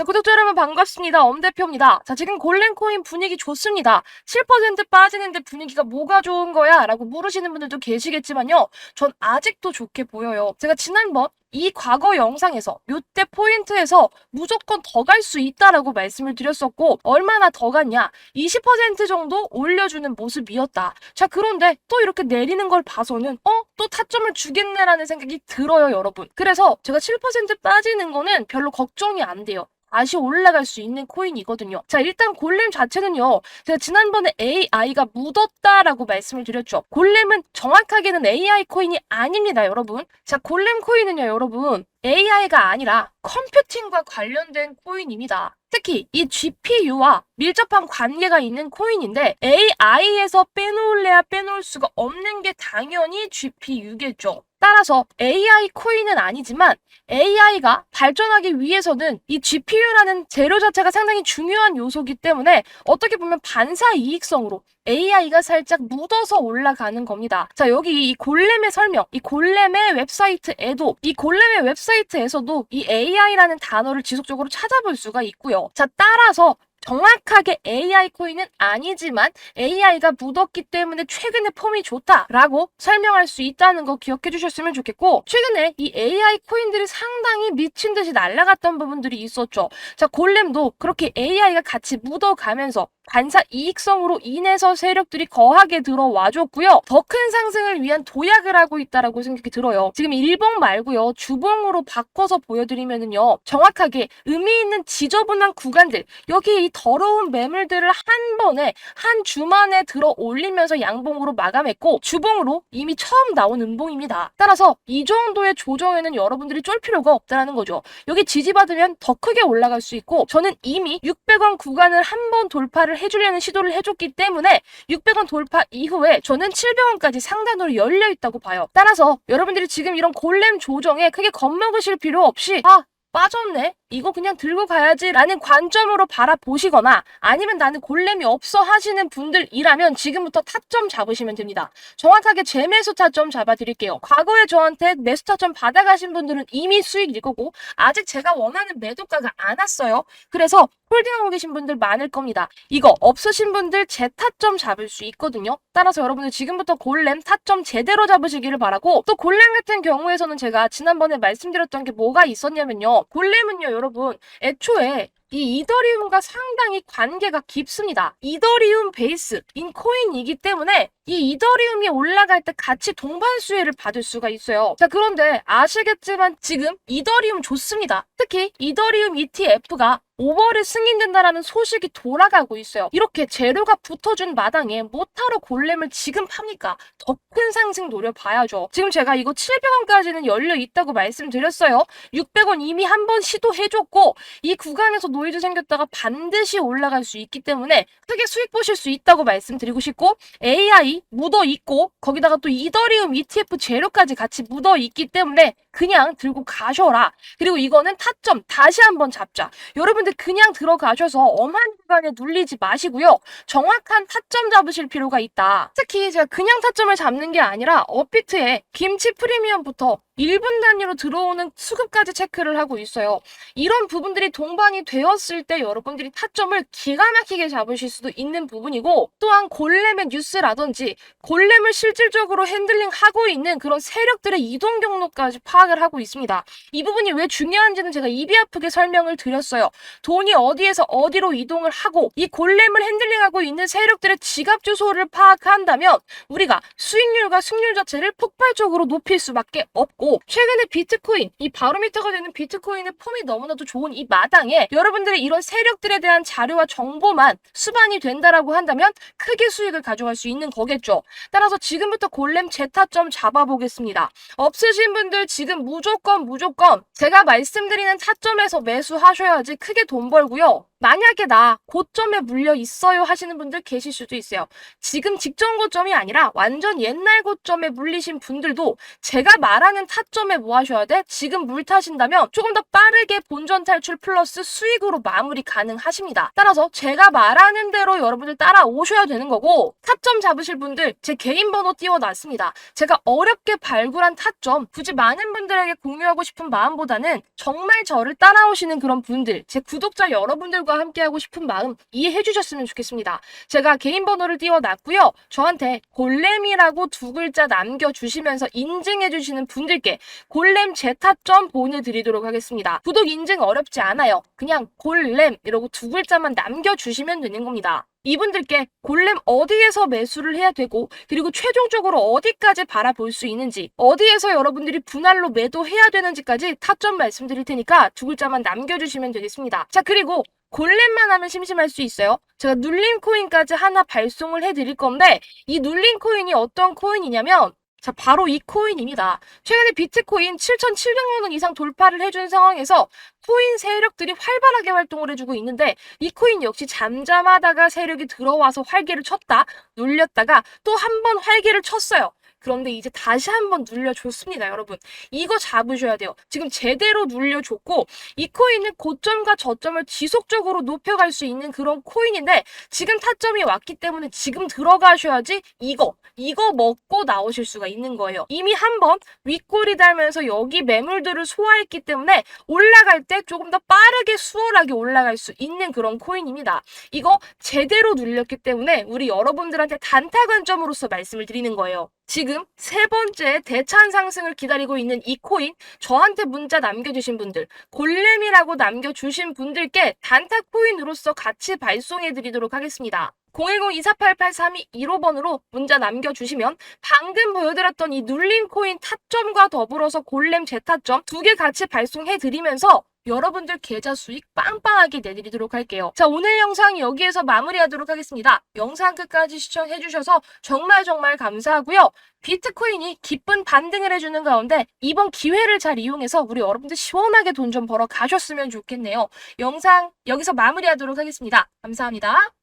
자, 구독자 여러분 반갑습니다. 엄대표입니다. 자, 지금 골렘코인 분위기 좋습니다. 7% 빠지는데 분위기가 뭐가 좋은 거야? 라고 물으시는 분들도 계시겠지만요. 전 아직도 좋게 보여요. 제가 지난번 이 과거 영상에서 요때 포인트에서 무조건 더 갈 수 있다라고 말씀을 드렸었고 얼마나 더 갔냐 20% 정도 올려주는 모습이었다 자 그런데 또 이렇게 내리는 걸 봐서는 어? 또 타점을 주겠네라는 생각이 들어요 여러분 그래서 제가 7% 빠지는 거는 별로 걱정이 안 돼요 다시 올라갈 수 있는 코인이거든요. 자, 일단 골렘 자체는요. 제가 지난번에 AI가 묻었다라고 말씀을 드렸죠. 골렘은 정확하게는 AI 코인이 아닙니다, 여러분. 자, 골렘 코인은요, 여러분. AI가 아니라 컴퓨팅과 관련된 코인입니다. 특히 이 GPU와 밀접한 관계가 있는 코인인데 AI에서 빼놓을래야 빼놓을 수가 없는 게 당연히 GPU겠죠. 따라서 AI 코인은 아니지만 AI가 발전하기 위해서는 이 GPU라는 재료 자체가 상당히 중요한 요소이기 때문에 어떻게 보면 반사 이익성으로 AI가 살짝 묻어서 올라가는 겁니다. 자, 여기 이 골렘의 설명, 이 골렘의 웹사이트에도 이 골렘의 웹사이트에서도 이 AI라는 단어를 지속적으로 찾아볼 수가 있고요. 자, 따라서 정확하게 AI 코인은 아니지만 AI가 묻었기 때문에 최근에 폼이 좋다라고 설명할 수 있다는 거 기억해 주셨으면 좋겠고 최근에 이 AI 코인들이 상당히 미친 듯이 날아갔던 부분들이 있었죠. 자, 골렘도 그렇게 AI가 같이 묻어가면서 반사 이익성으로 인해서 세력들이 거하게 들어와 줬고요. 더 큰 상승을 위한 도약을 하고 있다라고 생각이 들어요. 지금 일봉 말고요. 주봉으로 바꿔서 보여드리면은요. 정확하게 의미 있는 지저분한 구간들 여기 이 더러운 매물들을 한 번에 한 주만에 들어 올리면서 양봉으로 마감했고 주봉으로 이미 처음 나온 음봉입니다. 따라서 이 정도의 조정에는 여러분들이 쫄 필요가 없다라는 거죠. 여기 지지받으면 더 크게 올라갈 수 있고 저는 이미 600원 구간을 한 번 돌파를 해주려는 시도를 해줬기 때문에 600원 돌파 이후에 저는 700원까지 상단으로 열려 있다고 봐요. 따라서 여러분들이 지금 이런 골렘 조정에 크게 겁먹으실 필요 없이 아 빠졌네? 이거 그냥 들고 가야지 라는 관점으로 바라보시거나 아니면 나는 골렘이 없어 하시는 분들이라면 지금부터 타점 잡으시면 됩니다. 정확하게 제 매수 타점 잡아드릴게요. 과거에 저한테 매수 타점 받아가신 분들은 이미 수익일 거고 아직 제가 원하는 매도가가 안 왔어요. 그래서 홀딩하고 계신 분들 많을 겁니다. 이거 없으신 분들 제 타점 잡을 수 있거든요. 따라서 여러분들 지금부터 골렘 타점 제대로 잡으시기를 바라고 또 골렘 같은 경우에서는 제가 지난번에 말씀드렸던 게 뭐가 있었냐면요. 골렘은요 여러분 애초에 이 이더리움과 상당히 관계가 깊습니다. 이더리움 베이스 인 코인이기 때문에 이 이더리움이 올라갈 때 같이 동반 수혜를 받을 수가 있어요. 자, 그런데 아시겠지만 지금 이더리움 좋습니다. 특히 이더리움 ETF가 5월에 승인된다라는 소식이 돌아가고 있어요. 이렇게 재료가 붙어준 마당에 못하러 골렘을 지금 팝니까? 더 큰 상승 노려봐야죠. 지금 제가 이거 700원까지는 열려 있다고 말씀드렸어요. 600원 이미 한 번 시도해줬고 이 구간에서 노이즈 생겼다가 반드시 올라갈 수 있기 때문에 크게 수익 보실 수 있다고 말씀드리고 싶고 AI 묻어 있고 거기다가 또 이더리움 ETF 재료까지 같이 묻어 있기 때문에 그냥 들고 가셔라. 그리고 이거는 타점 다시 한번 잡자. 여러분들 그냥 들어가셔서 엄한 구간에 눌리지 마시고요. 정확한 타점 잡으실 필요가 있다. 특히 제가 그냥 타점을 잡는 게 아니라 업비트에 김치 프리미엄부터 1분 단위로 들어오는 수급까지 체크를 하고 있어요. 이런 부분들이 동반이 되었을 때 여러분들이 타점을 기가 막히게 잡으실 수도 있는 부분이고 또한 골렘의 뉴스라든지 골렘을 실질적으로 핸들링하고 있는 그런 세력들의 이동 경로까지 파악을 하고 있습니다. 이 부분이 왜 중요한지는 제가 입이 아프게 설명을 드렸어요. 돈이 어디에서 어디로 이동을 하고 이 골렘을 핸들링하고 있는 세력들의 지갑 주소를 파악한다면 우리가 수익률과 승률 자체를 폭발적으로 높일 수밖에 없고 최근에 비트코인 이 바로미터가 되는 비트코인의 폼이 너무나도 좋은 이 마당에 여러분들의 이런 세력들에 대한 자료와 정보만 수반이 된다라고 한다면 크게 수익을 가져갈 수 있는 거겠죠. 따라서 지금부터 골렘 제타점 잡아보겠습니다. 없으신 분들 지금 무조건 무조건 제가 말씀드리는 타점에서 매수하셔야지 크게 돈 벌고요. 만약에 나 고점에 물려 있어요 하시는 분들 계실 수도 있어요. 지금 직전 고점이 아니라 완전 옛날 고점에 물리신 분들도 제가 말하는 타점에 뭐 하셔야 돼? 지금 물 타신다면 조금 더 빠르게 본전 탈출 플러스 수익으로 마무리 가능하십니다. 따라서 제가 말하는 대로 여러분들 따라오셔야 되는 거고 타점 잡으실 분들 제 개인 번호 띄워놨습니다. 제가 어렵게 발굴한 타점 굳이 많은 분들에게 공유하고 싶은 마음보다는 정말 저를 따라오시는 그런 분들 제 구독자 여러분들과 함께하고 싶은 마음 이해해 주셨으면 좋겠습니다. 제가 개인 번호를 띄워놨고요. 저한테 골렘이라고 두 글자 남겨주시면서 인증해 주시는 분들 께 골렘 제타점 보내드리도록 하겠습니다. 구독 인증 어렵지 않아요. 그냥 골렘 이러고 두 글자만 남겨주시면 되는 겁니다. 이분들께 골렘 어디에서 매수를 해야 되고 그리고 최종적으로 어디까지 바라볼 수 있는지 어디에서 여러분들이 분할로 매도해야 되는지까지 타점 말씀드릴 테니까 두 글자만 남겨주시면 되겠습니다. 자 그리고 골렘만 하면 심심할 수 있어요. 제가 눌림 코인까지 하나 발송을 해드릴 건데 이 눌림 코인이 어떤 코인이냐면 자, 바로 이 코인입니다. 최근에 비트코인 7,700만 원 이상 돌파를 해준 상황에서 코인 세력들이 활발하게 활동을 해주고 있는데 이 코인 역시 잠잠하다가 세력이 들어와서 활개를 쳤다, 눌렸다가 또 한 번 활개를 쳤어요. 그런데 이제 다시 한번 눌려줬습니다, 여러분. 이거 잡으셔야 돼요. 지금 제대로 눌려줬고, 이 코인은 고점과 저점을 지속적으로 높여갈 수 있는 그런 코인인데, 지금 타점이 왔기 때문에 지금 들어가셔야지 이거, 이거 먹고 나오실 수가 있는 거예요. 이미 한번 윗골이 달면서 여기 매물들을 소화했기 때문에 올라갈 때 조금 더 빠르게 수월하게 올라갈 수 있는 그런 코인입니다. 이거 제대로 눌렸기 때문에 우리 여러분들한테 단타 관점으로서 말씀을 드리는 거예요. 지금 세 번째 대찬 상승을 기다리고 있는 이 코인 저한테 문자 남겨주신 분들 골렘이라고 남겨주신 분들께 단타 코인으로서 같이 발송해 드리도록 하겠습니다. 010-2488-3215번으로 문자 남겨주시면 방금 보여드렸던 이 눌림 코인 타점과 더불어서 골렘 제타점 두 개 같이 발송해 드리면서 여러분들 계좌 수익 빵빵하게 내드리도록 할게요. 자, 오늘 영상 여기에서 마무리하도록 하겠습니다. 영상 끝까지 시청해주셔서 정말 정말 감사하고요. 비트코인이 기쁜 반등을 해주는 가운데 이번 기회를 잘 이용해서 우리 여러분들 시원하게 돈 좀 벌어 가셨으면 좋겠네요. 영상 여기서 마무리하도록 하겠습니다. 감사합니다.